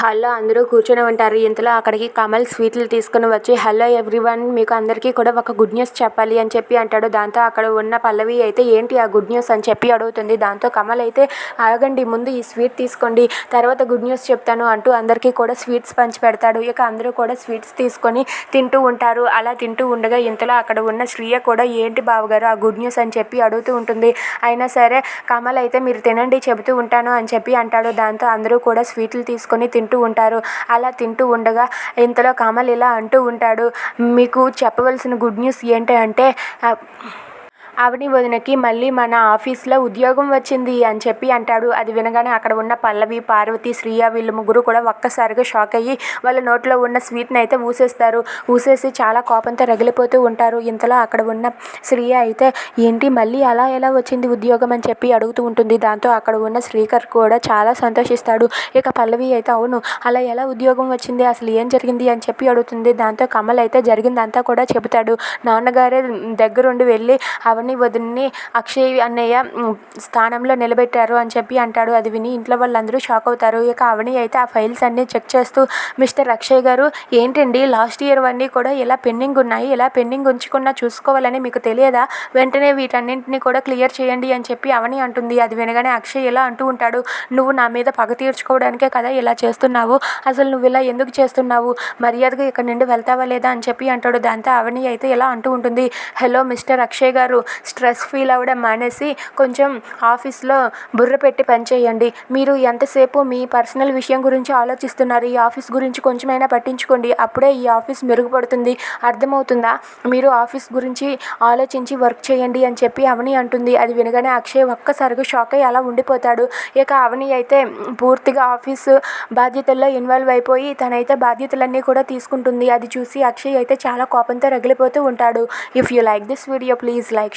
హాల్లో అందరూ కూర్చొని ఉంటారు. ఇంతలో అక్కడికి కమల్ స్వీట్లు తీసుకుని వచ్చి హలో ఎవ్రీవన్ మీకు అందరికీ కూడా ఒక గుడ్ న్యూస్ చెప్పాలి అని చెప్పి అంటాడు. దాంతో అక్కడ ఉన్న పల్లవి అయితే ఏంటి ఆ గుడ్ న్యూస్ అని చెప్పి అడుగుతుంది. దాంతో కమల్ అయితే ఆగండి ముందు ఈ స్వీట్ తీసుకోండి తర్వాత గుడ్ న్యూస్ చెప్తాను అంటూ అందరికీ కూడా స్వీట్స్ పంచి పెడతాడు. ఇక అందరూ కూడా స్వీట్స్ తీసుకొని తింటూ ఉంటారు. అలా తింటూ ఉండగా ఇంతలో అక్కడ ఉన్న శ్రీయ కూడా ఏంటి బావగారు ఆ గుడ్ న్యూస్ అని చెప్పి అడుగుతూ ఉంటుంది. అయినా సరే కమల్ అయితే మీరు తినండి చెబుతూ ఉంటాను అని చెప్పి అంటాడు. దాంతో అందరూ కూడా స్వీట్లు తీసుకొని తింటూ ఉంటారు. అలా తింటూ ఉండగా ఇంతలో కమల్ ఇలా అంటూ ఉంటాడు. మీకు చెప్పవలసిన గుడ్ న్యూస్ ఏంటి అంటే ఆవిడి వదినకి మళ్ళీ మన ఆఫీస్లో ఉద్యోగం వచ్చింది అని చెప్పి అంటాడు. అది వినగానే అక్కడ ఉన్న పల్లవి పార్వతి శ్రీయ వీళ్ళు ముగ్గురు కూడా ఒక్కసారిగా షాక్ అయ్యి వాళ్ళ నోట్లో ఉన్న స్వీట్ని అయితే ఊసేస్తారు. ఊసేసి చాలా కోపంతో రగిలిపోతూ ఉంటారు. ఇంతలో అక్కడ ఉన్న శ్రీయ అయితే ఏంటి మళ్ళీ అలా ఎలా వచ్చింది ఉద్యోగం? అని చెప్పి అడుగుతూ ఉంటుంది. దాంతో అక్కడ ఉన్న శ్రీకర్ కూడా చాలా సంతోషిస్తాడు. ఇక పల్లవి అయితే అవును అలా ఎలా ఉద్యోగం వచ్చింది? అసలు ఏం జరిగింది? అని చెప్పి అడుగుతుంది. దాంతో కమల్ అయితే జరిగిందంతా కూడా చెబుతాడు. నాన్నగారే దగ్గరుండి వెళ్ళి అవని వదిన్ని అక్షయ్ అన్నయ్య స్థానంలో నిలబెట్టారు అని చెప్పి అంటాడు అది విని ఇంట్లో వాళ్ళందరూ షాక్ అవుతారు. ఇక అవని అయితే ఆ ఫైల్స్ అన్నీ చెక్ చేస్తూ మిస్టర్ అక్షయ్ గారు ఏంటండి లాస్ట్ ఇయర్ అన్నీ కూడా ఇలా పెండింగ్ ఉన్నాయి? ఇలా పెండింగ్ ఉంచుకున్నా చూసుకోవాలని మీకు తెలియదా? వెంటనే వీటన్నింటినీ కూడా క్లియర్ చేయండి అని చెప్పి అవని అంటుంది. అది వినగానే అక్షయ్ ఇలా అంటూ ఉంటాడు నువ్వు నా మీద పగ తీర్చుకోవడానికే కదా ఇలా చేస్తున్నావు? అసలు నువ్వు ఇలా ఎందుకు చేస్తున్నావు? మర్యాదగా ఇక్కడ నుండి వెళ్తావా లేదా? అని చెప్పి అంటాడు. దాంతో అవని అయితే ఇలా అంటూ ఉంటుంది హలో మిస్టర్ అక్షయ్ గారు స్ట్రెస్ ఫీల్ అవ్వడం మానేసి కొంచెం ఆఫీస్లో బుర్ర పెట్టి పనిచేయండి మీరు ఎంతసేపు మీ పర్సనల్ విషయం గురించి ఆలోచిస్తున్నారు? ఈ ఆఫీస్ గురించి కొంచెమైనా పట్టించుకోండి. అప్పుడే ఈ ఆఫీస్ మెరుగుపడుతుంది. అర్థమవుతుందా? మీరు ఆఫీస్ గురించి ఆలోచించి వర్క్ చేయండి అని చెప్పి అవని అంటుంది. అది వినగానే అక్షయ్ ఒక్కసారిగా షాక్ అయ్యి అలా ఉండిపోతాడు. ఇక అవని అయితే పూర్తిగా ఆఫీసు బాధ్యతల్లో ఇన్వాల్వ్ అయిపోయి తనైతే బాధ్యతలన్నీ కూడా తీసుకుంటుంది. అది చూసి అక్షయ్ అయితే చాలా కోపంతో రగిలిపోతూ ఉంటాడు. If you like this video please like